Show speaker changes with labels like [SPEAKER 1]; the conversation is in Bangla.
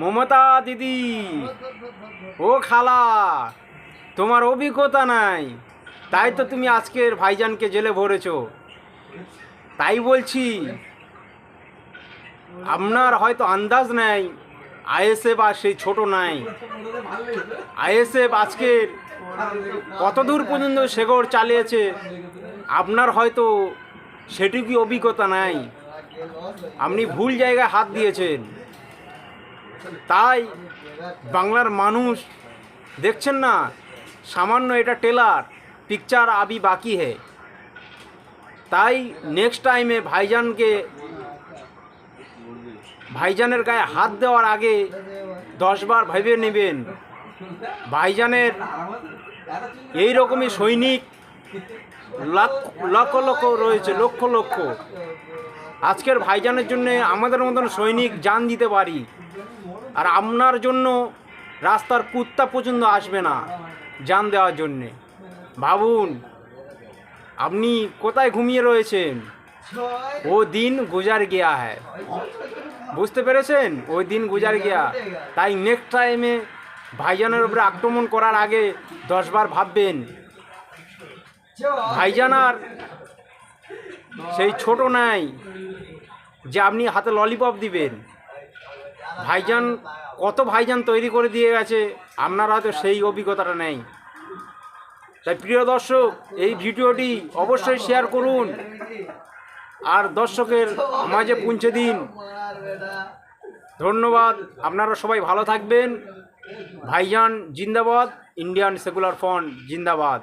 [SPEAKER 1] মমতা দিদি। ও খালা, তোমার অভিজ্ঞতা নাই। তাই তো তুমি আজকের ভাইজানকে জেলে ভরেছো। তাই বলছি, আপনার হয়তো আন্দাজ নাই, আইএসএফ আর সেই ছোট নাই। আইএসএফ আজকের কত দূর পর্যন্ত শেকড় চালিয়েছে, আপনার হয়তো সেটুকু অভিজ্ঞতা নাই। আপনি ভুল জায়গায় হাত দিয়েছেন। তাই বাংলার মানুষ, দেখছেন না? সামান্য এটা টেলার পিকচার আবি বাকি হে। তাই নেক্সট টাইমে ভাইজানকে, ভাইজানের গায়ে হাত দেওয়ার আগে দশবার ভেবে নেবেন, ভাইজানের এই রকমই সৈনিক লক্ষ লক্ষ রয়েছে, লক্ষ লক্ষ। আজকের ভাইজানের জন্য আমাদের মতন সৈনিক জান দিতে পারি। আর আপনার জন্য রাস্তার কুত্তা পর্যন্ত আসবে না জান দেওয়ার জন্যে। ভাবুন, আপনি কোথায় ঘুমিয়ে রয়েছেন? ও দিন গুজার গিয়া হ্যায়। বুঝতে পেরেছেন? ওই দিন গুজার গিয়া। তাই নেক্সট টাইমে ভাইজানের উপরে আক্রমণ করার আগে দশবার ভাববেন ভাইজান আর সেই ছোট নাই যে আপনি হাতে ললিপপ দিবেন। ভাইজান কত ভাইজান তৈরি করে দিয়ে গেছে, আপনার হয়তো সেই অভিজ্ঞতাটা নেই। তাই প্রিয় দর্শক, এই ভিডিওটি অবশ্যই শেয়ার করুন। আর দর্শকের মাঝে পৌঁছে দিন। ধন্যবাদ, আপনারা সবাই ভালো থাকবেন। ভাইজান জিন্দাবাদ, ইন্ডিয়ান সেকুলার ফ্রন্ট জিন্দাবাদ।